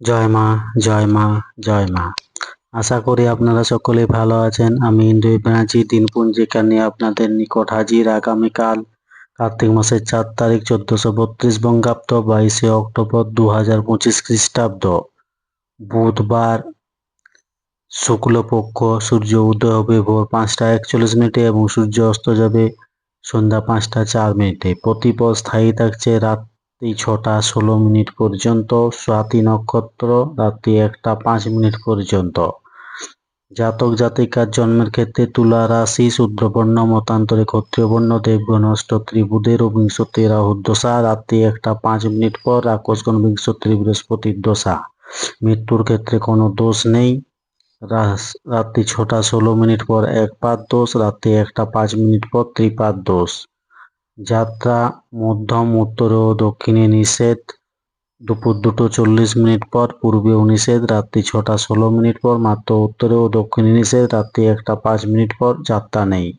জয় মা জয় মা জয় মা। আশা করি আপনারা সকলে ভালো আছেন। আমি ইন্দু ব্যানার্জি দিনপঞ্জিকা নিয়ে আপনাদের নিকট হাজির। আগামীকাল কার্তিক মাসের চার তারিখ, চোদ্দশো বত্রিশ বঙ্গাব্দ, বাইশে অক্টোবর দু হাজার পঁচিশ খ্রিস্টাব্দ। বুধবার শুক্লপক্ষ, সূর্য উদয় হবে ভোর পাঁচটা একচল্লিশ মিনিটে এবং সূর্য অস্ত যাবে সন্ধ্যা পাঁচটা চার মিনিটে। প্রতিপদ স্থায়ী থাকছে রাত্রি ছটা ষোলো মিনিট পর্যন্ত, স্বাতি নক্ষত্র রাত্রি একটা পাঁচ মিনিট পর্যন্ত। জাতক জাতিকার জন্মের ক্ষেত্রে তুলা রাশি, শূদ্রবর্ণ, মতান্তরে ক্ষত্রিয় বর্ণ দেবগণ, অষ্ট ত্রিবুদের ও বিংশতি রাহুর রাত্রি একটা পাঁচ মিনিট পর রাক্ষসগণ, বিংশতি, বৃহস্পতির দশা। মৃত্যুর ক্ষেত্রে কোনো দোষ নেই। রাত্রি ছটা ষোলো মিনিট পর এক পাদ দোষ, রাত্রি একটা পাঁচ মিনিট পর ত্রিপাদ দোষ। যাত্রা মধ্যম, উত্তরে ও দক্ষিণে নিষেধ। দুপুর দুটো চল্লিশ মিনিট পর পূর্বেও নিষেধ, রাত্রি ছটা ষোলো মিনিট পর মাত্র উত্তরে ও দক্ষিণে নিষেধ, রাত্রি একটা পাঁচ মিনিট পর যাত্রা নেই।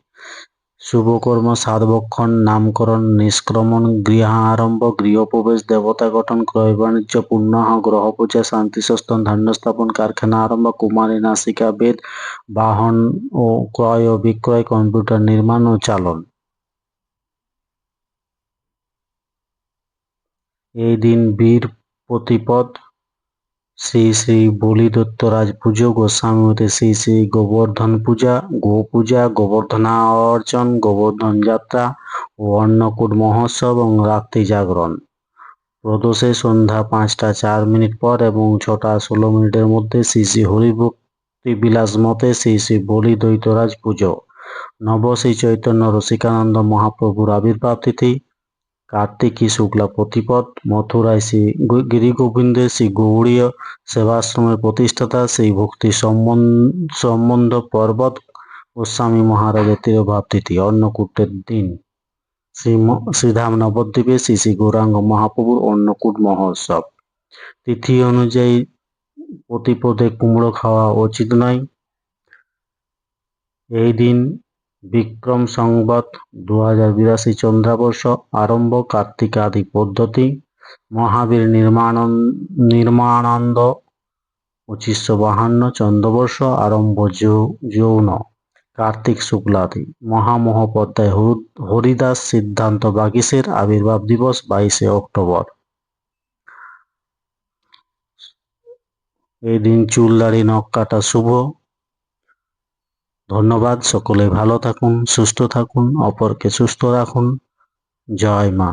শুভকর্ম, সাধবক্ষণ, নামকরণ, নিষ্ক্রমণ গৃহ আরম্ভ গৃহপ্রবেশ, দেবতা গঠন, ক্রয় বাণিজ্য, পুণ্যাহ, গ্রহ পূজা, শান্তি, সস্তন, ধান্য স্থাপন, কারখানা আরম্ভ, কুমারী, নাসিকা, বেদ, বাহন ও ক্রয় ও বিক্রয়, কম্পিউটার নির্মাণ ও চালন। এই দিন বীর প্রতিপদ শ্রী শ্রী বলি দত্তরাজ পুজো গোস্বামী হতে শ্রী শ্রী গোবর্ধন পূজা, গো পূজা গোবর্ধনা অর্চন গোবর্ধন যাত্রা ও অন্নকূট মহোৎসব এবং রাত্রি জাগরণ। প্রদোষে সন্ধ্যা পাঁচটা চার মিনিট পর এবং ছটা ষোলো মিনিটের মধ্যে শ্রী শ্রী হরিভক্তি বিলাস মতে শ্রী শ্রী বলি দৈতরাজ পুজো নব শ্রী চৈতন্য রসিকানন্দ মহাপ্রভুর আবির্ভাব তিথি কার্তিকী শুক্লা প্রতিপদ মথুরায় শ্রী গিরিগোবিন্দের শ্রী গৌড়ীয় সেবাশ্রমের প্রতিষ্ঠাতা সেই ভক্তি সম্বন্ধ পর্বত গোস্বামী মহারাজের তিরোভাব তিথি, অন্নকূটের দিন। শ্রী শ্রীধাম নবদ্বীপে শ্রী শ্রী গৌরাঙ্গ মহাপ্রভুর অন্নকূট মহোৎসব। তিথি অনুযায়ী প্রতিপদে কুমড়ো খাওয়া উচিত নয়। এই দিন বিক্রম সংবত দু হাজার বিরাশি চন্দ্রাবর্ষ আরম্ভ কার্তিক আদি পদ্ধতি, মহাবীর নির্মাণ নির্মাণানন্দ পঁচিশশো বাহান্ন চন্দ্রবর্ষ আরম্ভ যৌন, কার্তিক শুক্লাদি, মহামহোপাধ্যায় হরিদাস সিদ্ধান্ত বাগিসের আবির্ভাব দিবস বাইশে অক্টোবর। এই দিন চুল দাড়ি, নখ কাটা শুভ। ধন্যবাদ সকলে ভালো থাকুন সুস্থ থাকুন অপরকে সুস্থ রাখুন। জয় মা।